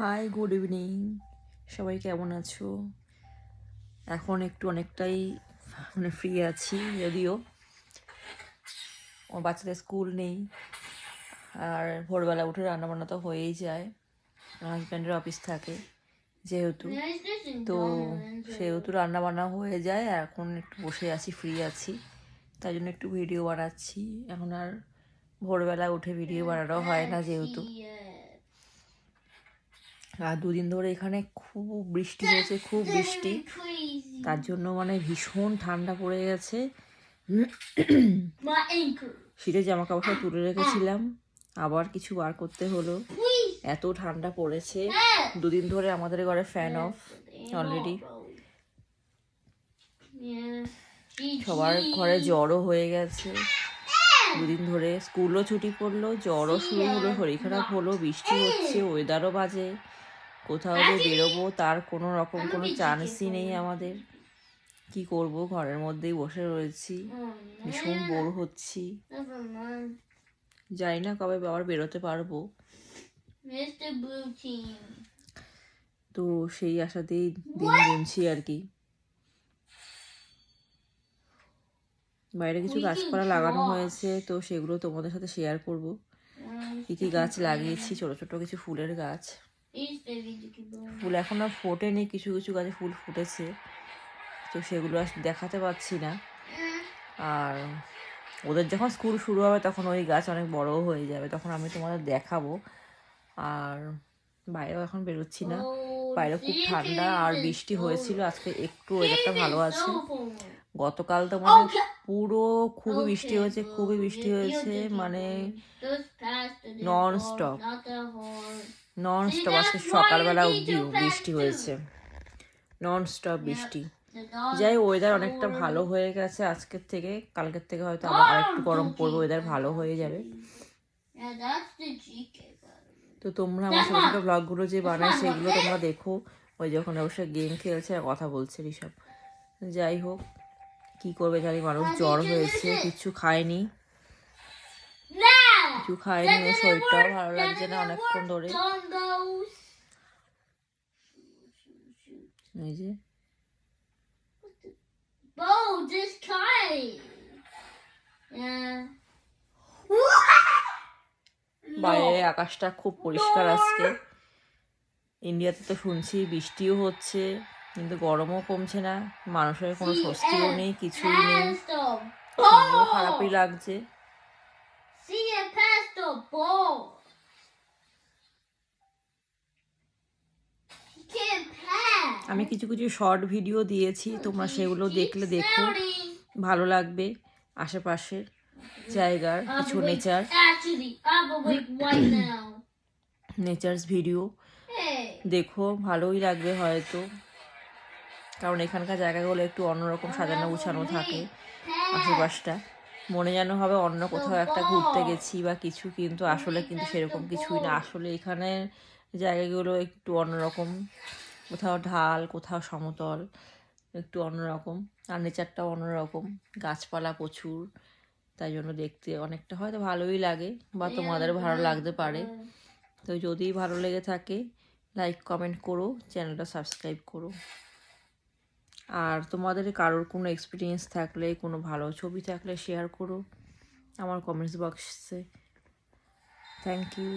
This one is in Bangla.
হাই গুড ইভিনিং সবাই কেমন আছো? এখন একটু অনেকটাই মানে ফ্রি আছি যদিও। আমার বাচ্চাদের স্কুল নেই। আর ভোরবেলা উঠে রান্নাবান্না তো হয়েই যায়। হাজব্যান্ডের অফিস থাকে যেহেতু। তো সেহেতু রান্নাবান্না হয়ে যায়। আর এখন একটু বসে আছি ফ্রি আছি। তাই জন্য একটু ভিডিও বানাচ্ছি। এখন আর ভোরবেলা উঠে ভিডিও বানানো হয় না যেহেতু। আর দুদিন ধরে এখানে খুব বৃষ্টি হয়েছে খুব বৃষ্টি। তার জন্য মানে ভীষণ ঠান্ডা পড়ে গেছে. শীতের জামা কাপড় তুলে রেখেছিলাম। আবার কিছু বার করতে হলো। এত ঠান্ডা পড়েছে। দুদিন ধরে আমাদের ঘরে ফ্যান অফ অলরেডি সবার ঘরে জ্বরও হয়ে গেছে। দুদিন ধরে স্কুলও ছুটি পড়ল জ্বরও শুরু হলো শরীর খারাপ হলো বৃষ্টি হচ্ছে ওয়েদারও বাজে। কোথাও যে বেরোবো তার কোনো রকম কোনো চান্সই নেই আমাদের। কি করব? ঘরের মধ্যেই বসে রয়েছি। ভীষণ বোর হচ্ছি। জানি না কবে আবার বেরোতে পারব. তো সেই আশাতেই দিন গুনছি আর কি। বাইরে কিছু গাছপালা লাগানো হয়েছে তো সেগুলো তোমাদের সাথে শেয়ার করব। কি কি গাছ লাগিয়েছি? ছোট ছোট কিছু ফুলের গাছ। ফুল এখন আর ফোটেনি কিছু কিছু গাছে ফুল ফুটেছে তো সেগুলো আর দেখাতে পাচ্ছি না আর ওদের যখন স্কুল শুরু হবে তখন ওই গাছ অনেক বড় হয়ে যাবে তখন আমি তোমাদের দেখাবো আর বাইরেও এখন বেরোচ্ছি না বাইরে খুব ঠান্ডা আর বৃষ্টি হয়েছিল আজকে একটু ওয়েদারটা ভালো আছে গতকাল তো মানে পুরো খুবই বৃষ্টি হয়েছে খুবই বৃষ্টি হয়েছে মানে নন stop. নন স্টপ আজকে সকালবেলা অবধিও বৃষ্টি হয়েছে। নন স্টপ বৃষ্টি। যাই ওয়েদার অনেকটা ভালো হয়ে গেছে আজকের থেকে। কালকের থেকে হয়তো আবার আরেকটু গরম পড়বে ওয়েদার ভালো হয়ে যাবে. তো তোমরা আমার ছোটো ছোটো ব্লগগুলো যে বানায় সেগুলো তোমরা দেখো। ওই যখন অবশ্যই গেম খেলছে আর কথা বলছে এইসব যাই হোক কি করবে জানি মানুষ জ্বর হয়েছে কিচ্ছু খায়নি! কিছু ওর শরীরটাও ভালো লাগছে না অনেকক্ষণ ধরে। এই যে। Bo, this kite. Yeah. বাইরে আকাশটা খুব পরিষ্কার আজকে। ইন্ডিয়াতে তো শুনছি বৃষ্টিও হচ্ছে কিন্তু গরমও কমছে না। মানুষের কোনো স্বস্তিও নেই কিছুই নেই. খারাপই লাগছে। Ball. He can't pass. আমি কিছু কিছু শর্ট ভিডিও দিয়েছি তোমরা সেগুলো দেখলে দেখো ভালো লাগবে আশেপাশের জায়গার কিছু nature Actually, I'm awake right now. Nature's video Hey. দেখো ভালোই লাগবে হয়তো কারণ এখানকার জায়গাগুলো একটু অন্যরকম সাজানো গুছানো থাকে Pass. আশেপাশটা মনে যেন হবে অন্য কোথাও একটা ঘুরতে গেছি বা কিছু কিন্তু আসলে কিন্তু সেরকম কিছুই না। আসলে এখানে জায়গাগুলো একটু অন্যরকম। কোথাও ঢাল কোথাও সমতল একটু অন্যরকম। আর নেচারটাও অন্যরকম। গাছপালা প্রচুর তাই জন্য দেখতে অনেকটা হয়তো ভালোই লাগে বা তোমাদের ভালো লাগতে পারে। তো যদি ভালো লেগে থাকে লাইক কমেন্ট করো চ্যানেলটা সাবস্ক্রাইব করো। আর তোমাদের কারোর কোনো এক্সপিরিয়েন্স থাকলে, কোনো ভালো ছবি থাকলে শেয়ার করো আমার কমেন্টস বক্সে থ্যাংক ইউ.